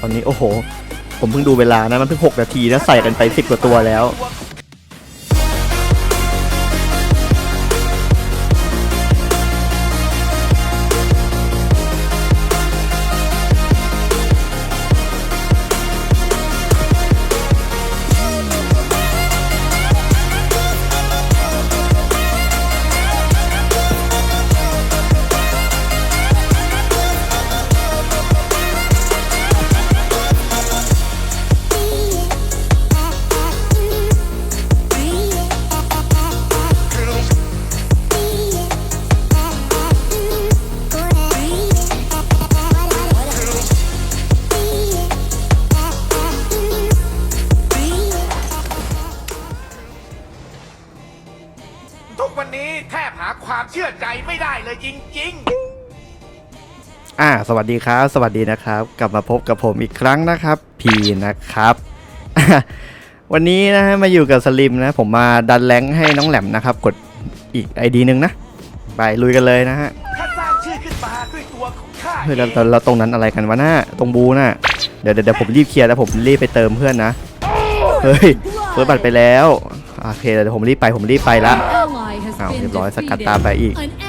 ตอนนี้โอ้โห ผมเพิ่งดูเวลานะมันเพิ่งหกนาทีนะใส่กันไปสิบกว่าตัวแล้ว เลยจริง ๆ อ่าสวัสดีครับ สวัสดีนะครับ กลับมาพบกับผมอีกครั้งนะครับ พีนะครับวันนี้นะฮะมาอยู่กับสลิมนะ ผมมาดันแรงค์ให้น้องแหลมนะครับ กดอีกไอดีหนึ่งนะ ไปลุยกันเลยนะฮะข้าสร้างชื่อขึ้นมาด้วยตัวของข้าเฮ้ยเอแล้วงแล้วแล้วตรงนั้นอะไรกันวะหน้าตรงบูน่ะเดี๋ยวเดี๋ยวเดี๋ยวผมรีบเคลียร์แล้วผมรีบไปเติมเพื่อนนะเฮ้ยเฟิร์สบัตรไปแล้วโอเคเดี๋ยวผมรีบไปผมรีบไปละอ้าวเรียบร้อยสกัดตามไปอีก An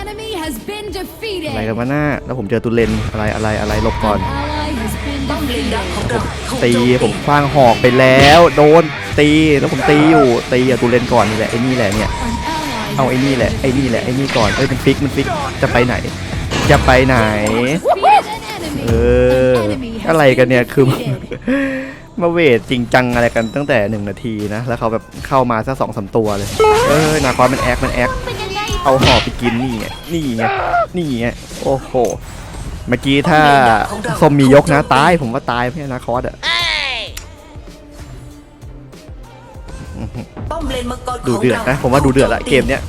อะไรกันวะหน้า แล้วผมเจอตุเลนอะไรอะไรอะไรหลบก่อน An ally has been defeated. ตีผมคว้างหอกไปแล้ว โดนตีแล้วผมตีอยู่ตีอะตูเลนก่อนนี่แหละไอ้นี่แหละเนี่ย An ally เอาไอ้นี่แหละไอ้นี่แหละไอ้นี่ก่อนเอ้ยมันฟิกมันฟิกจะไปไหน จะไปไหน defeated an enemy. เออ An enemy has อะไรกันเนี่ย been คือ defeated. มาเวทจริงจังอะไรกันตั้งแต่หนึ่งนาทีนะ แล้วเขาแบบเข้ามาสักสองสามตัวเลย เออนาคอสมันแอคมันแอค เอาหอกไปกินนี่ไงนี่ไงนี่ไงโอ้โห เมื่อกี้ถ้าส้มมียกนะตายผมว่าตายเพื่อนนาคอสอะป้อมเลนมังกรดูเดือดนะผมว่าดูเดือดละเกมเนี้ย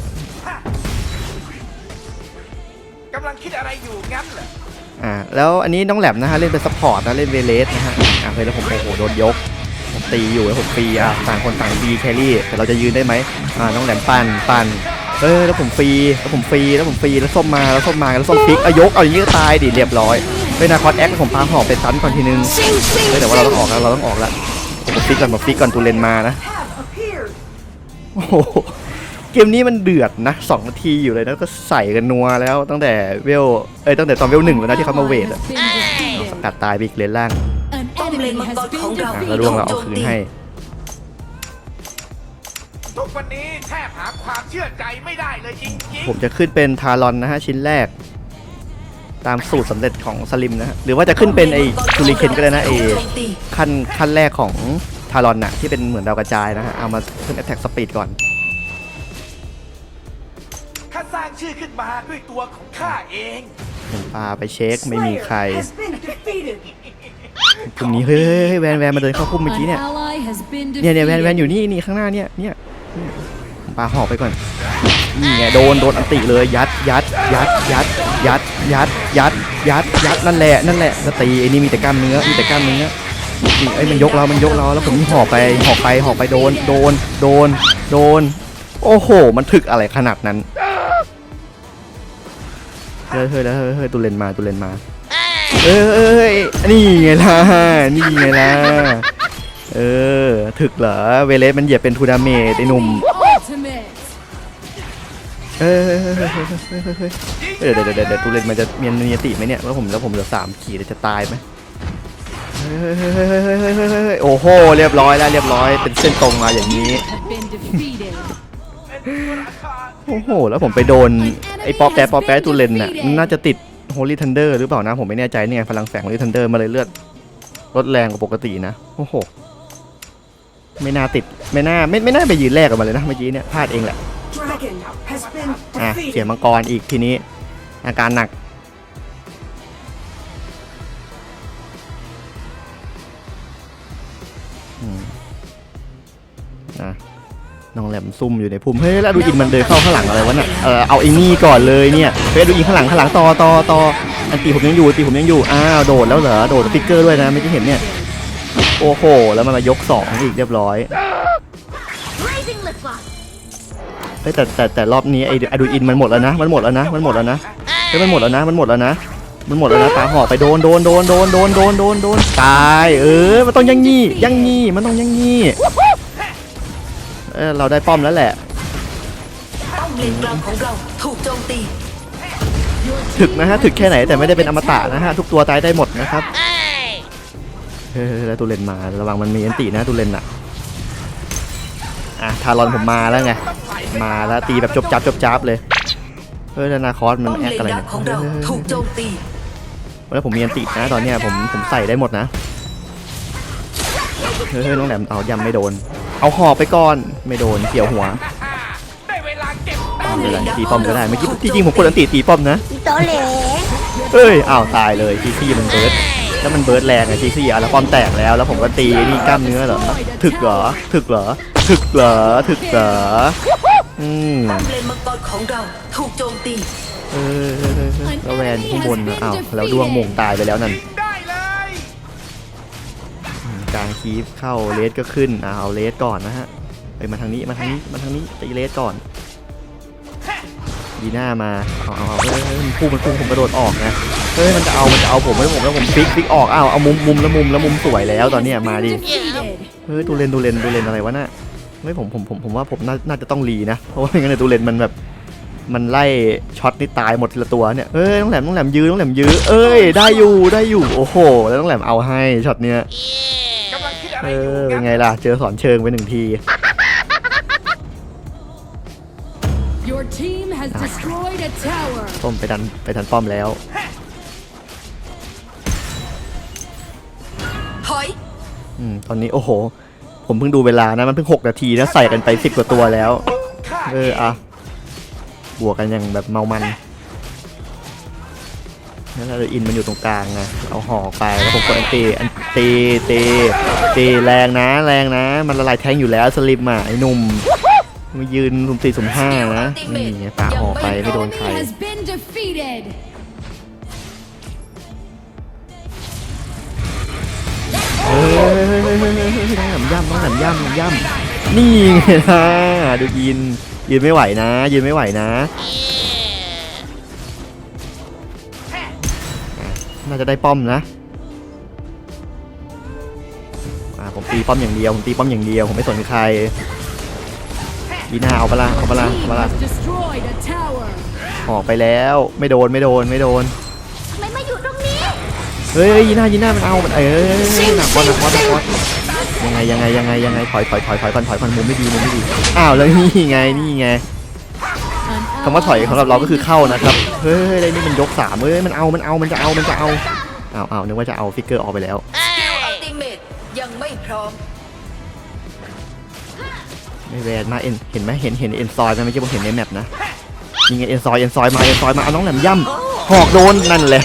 กำลังคิดอะไรอยู่งั้นเหรออ่าแล้วอันนี้น้องแหลมนะฮะเล่นเป็นซัพพอร์ตนะเล่นเวเลสนะฮะอ่าเคยแล้วผมโอ้โหโดนยกผมตีอยู่แล้วผมฟรีอะต่างคนต่างดีแครี่แต่เราจะยืนได้ไหมอ่าน้องแหลมปั่นปั่น เออแล้วผมฟรีแล้วผมฟรีแล้วผมฟรีแล้วส้มมาแล้วส้มมาแล้วส้มพลิกเอายกเอาอย่างนี้ก็ตายดิเรียบร้อยเฮ้ยนาคอสแอคผมพาหอกไปตันก่อนทีนึงเฮ้ยแต่ว่าเราต้องออกแล้วเราต้องออกแล้วผมฟิกก่อนผมฟิกก่อนตูเลนมานะโอ้โหเกมนี้มันเดือดนะสองนาทีอยู่เลยนะก็ใส่กันนัวแล้วตั้งแต่เวลเอ้ยตั้งแต่ตอนเวลหนึ่งแล้วนะที่เขามาเวท Has อะ been defeated. กัดตายไปอีกเลนล่าง An enemy has been อะ defeated. แล้วร่วงเราเอาคืนให้ ทุกวันนี้แทบหาความเชื่อใจไม่ได้เลยจริงผมจะขึ้นเป็นทารอนนะฮะชิ้นแรก ตามสูตรสำเร็จของสลิมนะฮะหรือว่าจะขึ้นเป็นไอ้ชูริเคนก็ได้นะไอ้ขั้นขั้นแรกของทารอนน่ะที่เป็นเหมือนดาวกระจายนะฮะเอามาขึ้น attack speed ก่อนๆข้าสร้างชื่อขึ้นมาด้วยตัวของข้าเองผมพาไปเช็คไม่มีใครตรงนี้เฮ้ยเฮ้ยเฮ้ยแวนแวนมาเดินเข้าพุ่มเมื่อกี้ An เนี่ย ally has been เนี่ยเนี่ยแวนแวน defeated. อยู่นี่นี่ข้างหน้าเนี่ยเนี่ย เนี่ยผมปาหอกไปก่อนนี่ไงโดนโดนอันติเลยยัดยัดยัดยัดยัดยัดยัดยัดยัดนั่นแหละนั่นแหละแล้วตีไอ้นี่มีแต่กล้ามเนื้อมีแต่กล้ามเนื้อนี่ไอ้มันยกเรา มันยกเราแล้วผมนี่หอกไปหอกไปหอกไปโดน โดน โดน โดน โอ้โห มันถึกอะไรขนาดนั้น เฮ้ยเฮ้ยแล้วเฮ้ยเฮ้ยตุเลนมาตุเลนมา เอ้ยนี่ไงล่ะ นี่ไงล่ะ เออ ถึกเหรอ เวเลสมันเหยียบเป็นทูดาเมจไอ้หนุ่ม เออเดี๋ยวเดี๋ยวเดี๋ยวทูเลนมันจะเมียนเนียติไหมเนี่ยแล้วผมแล้วผมเหลือสามขีดจะตายไหมโอ้โห เรียบร้อยแล้วเรียบร้อย เป็นเส้นตรงมาอย่างนี้ โอ้โห แล้วผมไปโดน ไอ้ป๊อปแป๊ป๊อปแป๊ตูเลนน่ะ น่าจะติดโฮลี่ทันเดอร์หรือเปล่านะ ผมไม่แน่ใจเนี่ยพลังแฝงโฮลี่ทันเดอร์มาเลยเลือดลดแรงกว่าปกตินะ โอ้โห ไม่น่าติดไม่น่าไม่ไม่น่าไปยืนแรกออกมาเลยนะเมื่อกี้เนี่ยพลาดเองแหละ Dragon has been อะ defeated. เสียมังกรอีกทีนี้ อาการหนักอืมนะน้องแหลมซุ่มอยู่ในพุ่มเฮ้ยแล้วดูอินมันเดินเข้าข้างหลังอะไรวะน่ะเออเอาไอ้นี่ก่อนเลยเนี่ยเฮ้ยดูอินข้างหลังข้างหลังต่อต่อต่ออันตีผมยังอยู่ตีผมยังอยู่อ้าวโดดแล้วเหรอโดดฟิกเกอร์ด้วยนะไม่ได้เห็นเนี่ย โอ้โห แล้วมันมายกสองอีกเรียบร้อยเฮ้ยแต่แต่แต่รอบนี้ไอ้ไอดูอินมันหมดแล้วนะมันหมดแล้วนะมันหมดแล้วนะเฮ้ยมันหมดแล้วนะมันหมดแล้วนะมันหมดแล้วนะปาหอกไปโดนโดนโดนโดนโดนโดนโดนโดนตายเออมันต้องยังงี้ยังงี้มันต้องยังงี้เออเราได้ป้อมแล้วแหละป้อมเลนกลางของเราถูกโจมตีถึกนะฮะถึกแค่ไหนแต่ไม่ได้เป็นอมตะนะฮะทุกตัวตายได้หมดนะครับ เฮ้ยแล้วตูเลนมาระวังมันมีอันตินะตูเลนอะอะทารอนผมมาแล้วไงมาแล้วตีแบบจบจับจบจับเลยเฮ้ยแล้วนาคอสมันป้อมแอคเลนอะไรดักเนี่ยของเราถูกโจมตีแล้วผมมีอันตินะตอนเนี้ยผมผมใส่ได้หมดนะเฮ้ยน้องแหลมเอายำไม่โดน เอาหอบไปก่อนไม่โดนเกี่ยวหัวได้เวลาเก็บไม่เป็นไรตีป้อมก็ได้เมื่อกี้ที่จริงผมกดอันติตีป้อมนะโตเหลเอ้ยอ้าวตายเลยทีซี่มันเบิร์ด แล้วมันเบิร์ดแรงไงทีซี่อะแล้วป้อมแตกแล้ว แล้วผมก็ตีนี่กล้ามเนื้อเหรอ ถึกเหรอ ถึกเหรอ ถึกเหรอ ถึกเหรอ อืมป้อมเลนมังกรของเราถูกโจมตีเออเออเออเออแล้วแวนข้างบนนะอ้าวแล้วดวงมงตายไปแล้วนั่นยิงได้เลยอืมกลางคีฟเข้าเลสก็ขึ้นอ่าเอาเลสก่อนนะฮะไปมาทางนี้มาทางนี้มาทางนี้ตีเลสก่อนดีหน้ามาเอาเอาเอาเฮ้ยเฮ้ยมันพุ่งมันพุ่งผมกระโดดออกนะเฮ้ยมันจะเอา มันจะเอาผมแล้วผมแล้วผมฟิกฟิกออก อ้าว เอามุมมุมแล้วมุมแล้วมุมสวยแล้วตอนเนี้ยมาดิ Defeated. เฮ้ยตูเลนตูเลนตูเลนอะไรวะน่ะไม่ผมผมผมผมว่าผมน่าน่าจะต้องรีนะ เพราะว่าไม่งั้นเนยตูเลนมันแบบ มันไล่ช็อตนี่ตายหมดทีละตัวเนี่ย เอ้ยต้องแหลมต้องแหลมยื้อต้องแหลมยื้อ เอ้ยได้อยู่ได้อยู่ โอ้โห แล้วต้องแหลมเอาให้ช็อตเนี้ยกำลังคิดอะไรเออยู่อเป็นงั้นไงล่ะ เจอสอนเชิงไปหนึ่งที Your team has destroyed a tower. ป้อมไปดันไปดันป้อมแล้ว ถอย อืม ตอนนี้โอ้โห ผมเพิ่งดูเวลานะ มันเพิ่งหกนาทีนะใส่กันไปสิบกว่าตัวแล้วฆ่าเอออะบวกกันอย่างแบบเมามันแล้วเราอินมันอยู่ตรงกลางไงเอาหอกไปแล้วผมกดอันตีอันตีตีตีแรงนะ แรงนะ มันละลายแทงอยู่แล้วสลิมอะไอ้หนุ่มมายืนสุ่มสี่สุ่มห้านะนี่ไงปาหอกไปไม่โดน Enemy ใคร has been defeated. เฮ้ยเฮ้ยเฮ้ยเฮ้ยเฮ้ยเฮ้ยน้องแหลมย่ำน้องแหลมย่ำย่ำนี่ไงนะดูยินยืนไม่ไหวนะ ยืนไม่ไหวนะ น่าจะได้ป้อมนะผมตีป้อมอย่างเดียวผมตีป้อมอย่างเดียวผมไม่สนใครยีน่าเอาปละเอาปละเอาปละออกไปแล้วไม่โดนไม่โดนไม่โดน เฮ้ยยีน่ายีน่ามันเอา มันเอ้ยหนักบอลหนักบอลหนักบอลยังไงยังไงยังไงยังไงถอยถอยถอยถอยก่อนถอยก่อนมุมไม่ดีมุมไม่ดีอ้าวแล้วนี่ไงนี่ไง An คำว่าถอย ally สำหรับเราก็คือ has เข้า been นะครับ defeated. เฮ้ยอะไรนี่มันยกสามเฮ้ยมันเอามันเอามันจะเอามันจะเอาเอาเอานึกว่าจะเอาฟิกเกอร์ออกไปแล้วสกิลอัลติเมตยังไม่พร้อมไม่แวนมาเอ็นเห็นไหมเห็นเห็นเอ็นซอยไหมเมื่อกี้ผมเห็นในแมปนะยิงไงเอ็นซอยเอ็นซอยมาเอ็นซอยมาเอาน้องแหลมย่ำหอกโดนนั่นแหละ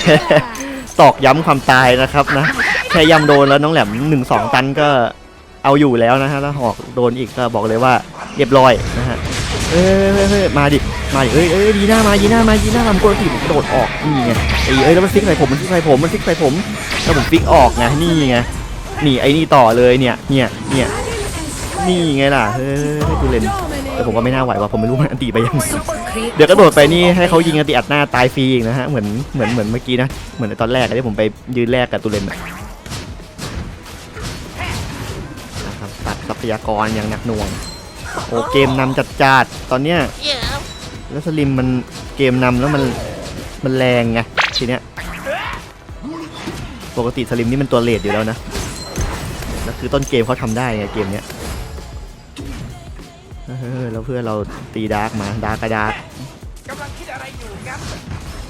ตอกย้ำความตายนะครับนะแค่ย่ำโดนแล้วน้องแหลมหนึ่งสองตันก็เอาอยู่แล้วนะฮะแล้วหอกโดนอีกก็บอกเลยว่าเรียบร้อยนะฮะเฮ้ยเมาดิมาดิเอ้ยเอ้ยดีหน้ามาดีหน้ามาดีหน้ามามกดสิผมกระโดดออกนี่ไงไอ้เอ้ยแล้วมันฟิกใส่ผมมันฟิกใส่ผมมันฟิกใส่ผมแล้วผมฟิกออกไงนี่ไงนี่ไอ้นี่ต่อเลยเนี่ยเนี่ยเนี่ยนี่ไงล่ะเฮ้ยให้กูเล่น แต่ผมว่าไม่น่าไหวว่ะผมไม่รู้มันอันตีไปยังซุปเปอร์ครีปเดี๋ยวกระโดดไปนี่ให้เขายิงอันตีอัดหน้าตายฟรีอีกนะฮะ เหมือนเหมือนเหมือนเมื่อกี้นะ เหมือนในตอนแรกอะที่ผมไปยืนแรกกับตุเรนอะนะครับตัดทรัพยากรอย่างหนักหน่วง โอ้เกมนำจัดจัดๆตอนเนี้ยแล้วสลิมมันเกมนำแล้วมันมันแรงไงทีเนี้ยปกติสลิมนี่มันตัวเลดอยู่แล้วนะแล้วคือต้นเกมเขาทำได้ไงเกมเนี้ย เออแล้วเพื่อนเราตีดาร์กมาดาร์กกระดาร์กกำลังคิดอะไรอยู่งั้น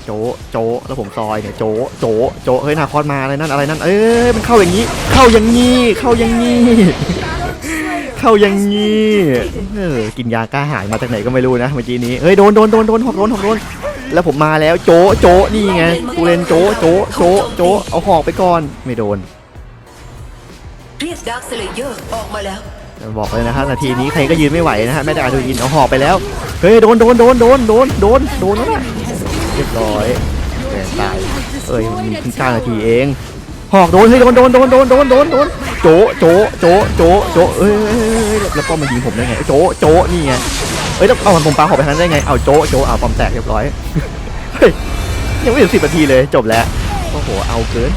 โจะโจะแล้วผมซอยเนี่ยโจะโจะโจะเฮ้ยนาคอสมาอะไรนั่นอะไรนั่นเอ้ยมันเข้าอย่างนี้ เข้าอย่างนี้เข้าอย่างนี้ เข้าอย่างนี้เออกินยากล้าหายมาจากไหนก็ไม่รู้นะเมื่อกี้นี้เฮ้ยโดนโดนโดนโดนหอกโดนหอกโดนแล้วผมมาแล้วโจะโจะนี่ไงกูเล่นโจะโจะโจะโจะเอาหอกไปก่อนไม่โดนเรียกดาร์คสเลเยอร์ออกมาแล้ว บอกเลยนะฮะนาทีนี้ใครก็ยืนไม่ไหวนะฮะแม่แต่อาดูยินเอาหอกไปแล้วเฮ้ยโดนโดนโดนโดนโดนโดนโดนแล้วนะเรียบร้อยแตายเอ้ยมันมีเพิ่งเก้านาทีเองหอกโดนเฮ้ยโดนโดนโดนโดนโดนโดนโดนโจโจโจโจโจเอ้ยแล้วป้อมมันยิงผมได้ไงโจโจนี่ไงเอ้ยแล้วเอาผมปาหอกไปทางนั้นได้ไงเอาโจโจเอาปอมแตกเรียบร้อยเฮ้ยยังไม่ถึงสิบนาทีเลยจบแล้วโอ้โหเอาเกิน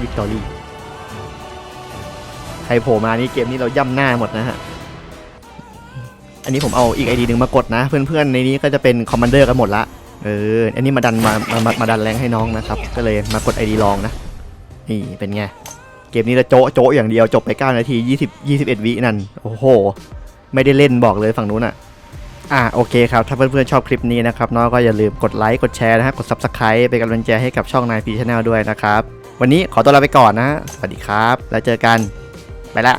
วิกตอรี่ ใครโผล่มานี่เกมนี้เราย่ำหน้าหมดนะฮะ อันนี้ผมเอาอีกไอดีหนึ่งมากดนะ เพื่อนๆในนี้ก็จะเป็นคอมมานเดอร์กันหมดละ เออ อันนี้มาดันมามามามาดันแรงให้น้องนะครับ ก็เลยมากดไอดีลองนะ นี่เป็นไง เกมนี้เราโจ๊ะโจ๊ะอย่างเดียวจบไป 9 นาที 20 21 วินั่น โอ้โห ไม่ได้เล่นบอกเลยฝั่งนู้นอะอะโอเคครับ ถ้าเพื่อนๆชอบคลิปนี้นะครับน้องก็อย่าลืมกดไลค์กดแชร์นะฮะกด Subscribe เป็นกำลังใจให้กับช่องนายพีชแนลด้วยนะครับ วันนี้ขอตัวลาไปก่อนนะ สวัสดีครับ แล้วเจอกัน ไปละ